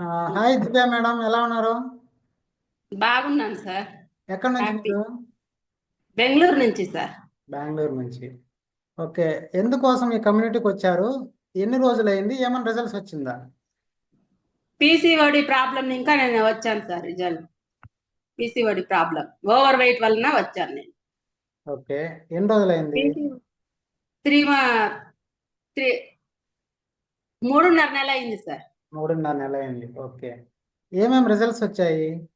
Hi దివ్య madam ఎలా ఉన్నారు? బాగున్నాను సార్. ఎక్కడి నుంచి బెంగళూరు నుంచి సార్. బెంగళూరు నుంచి. ఓకే ఎందుకోసం ఈ కమ్యూనిటీకి వచ్చారు? ఎన్ని రోజులైంది? ఏమైనా రిజల్ట్స్ వచ్చిందా? పీసీఓడి ప్రాబ్లం ఇంకా నేను వచ్చాను sir result. PCOD problem over weight వలన వచ్చాను నేను. ఓకే ఎన్ని రోజులైంది? త్రీ మా త్రీ మూడున్నర నెల అయింది సార్. మూడున్నర నెల అయింది ఓకే. ఏమేమి రిజల్ట్స్ వచ్చాయి?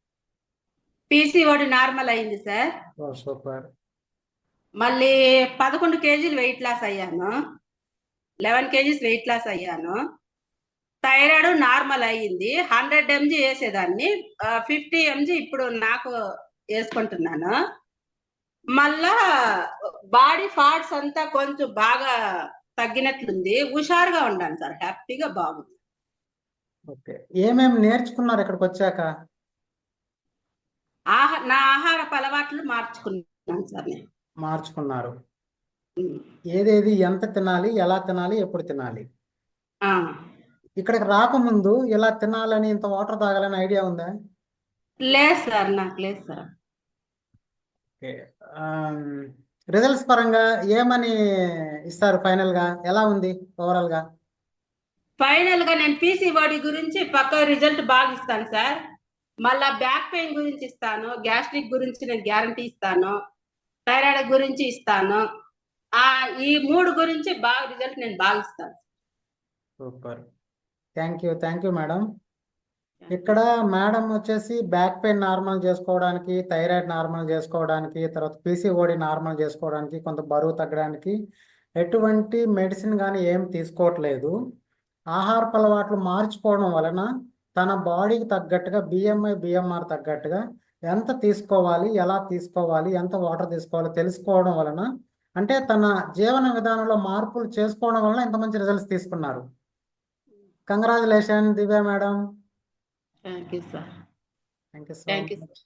పీసీఓడి నార్మల్ అయింది సార్ ఓ సూపర్. మళ్ళీ పదకొండు కేజీలు వెయిట్ లాస్ అయ్యాను. లెవెన్ కేజీస్ వెయిట్ లాస్ అయ్యాను. థైరాయిడ్ నార్మల్ అయ్యింది. హండ్రెడ్ ఎంజీ వేసేదాన్ని. ఫిఫ్టీ ఎంజీ ఇప్పుడు నాకు వేసుకుంటున్నాను. మళ్ళా బాడీ పార్ట్స్ అంతా కొంచెం బాగా తగ్గినట్లుంది. హుషారుగా ఉన్నాను సార్ హ్యాపీగా బాగుంది. ఓకే. ఏమేమి నేర్చుకున్నారు ఇక్కడికి వచ్చాక? నా ఆహారపు అలవాట్లు మార్చుకున్నాను సార్ నేను. మార్చుకున్నారు. ఏదేది ఎంత తినాలి ఎలా తినాలి ఎప్పుడు తినాలి? ఆ. ఇక్కడికి రాకముందు ఇలా తినాలని ఇంత వాటర్ తాగాలని ఐడియా ఉందా? లేదు సార్ నాకు లేదు సార్. రిజల్ట్స్ పరంగా ఏమని ఇస్తారు ఫైనల్గా ఎలా ఉంది ఓవరాల్గా? ఫైనల్గా నేను పీసీఓడి గురించి పక్క రిజల్ట్ బాగా ఇస్తాను సార్ మళ్ళా బ్యాక్ పెయిన్ గురించి ఇస్తాను గ్యాస్ట్రిక్ గురించి నేను గ్యారంటీ ఇస్తాను థైరాయిడ్ గురించి ఇస్తాను. ఆ ఈ మూడు గురించి బాగా రిజల్ట్ నేను బాగా ఇస్తాను super thank you thank you madam ఇక్కడ మేడం వచ్చేసి బ్యాక్ పెయిన్ నార్మల్ చేసుకోవడానికి థైరాయిడ్ నార్మల్ చేసుకోవడానికి తర్వాత పీసీఓడి నార్మల్ చేసుకోవడానికి కొంత బరువు తగ్గడానికి ఎటువంటి మెడిసిన్ కానీ ఏం తీసుకోవట్లేదు. ఆహారపు అలవాట్లు మార్చుకోవడం వలన తన బాడీకి తగ్గట్టుగా బిఎంఐ బిఎంఆర్ తగ్గట్టుగా ఎంత తీసుకోవాలి ఎలా తీసుకోవాలి ఎంత వాటర్ తీసుకోవాలి తెలుసుకోవడం వలన అంటే తన జీవన విధానంలో మార్పులు చేసుకోవడం వలన ఇంత మంచి రిజల్ట్స్ తీసుకున్నారు. Congratulation Divya madam. Thank you sir thank you so Thank you, much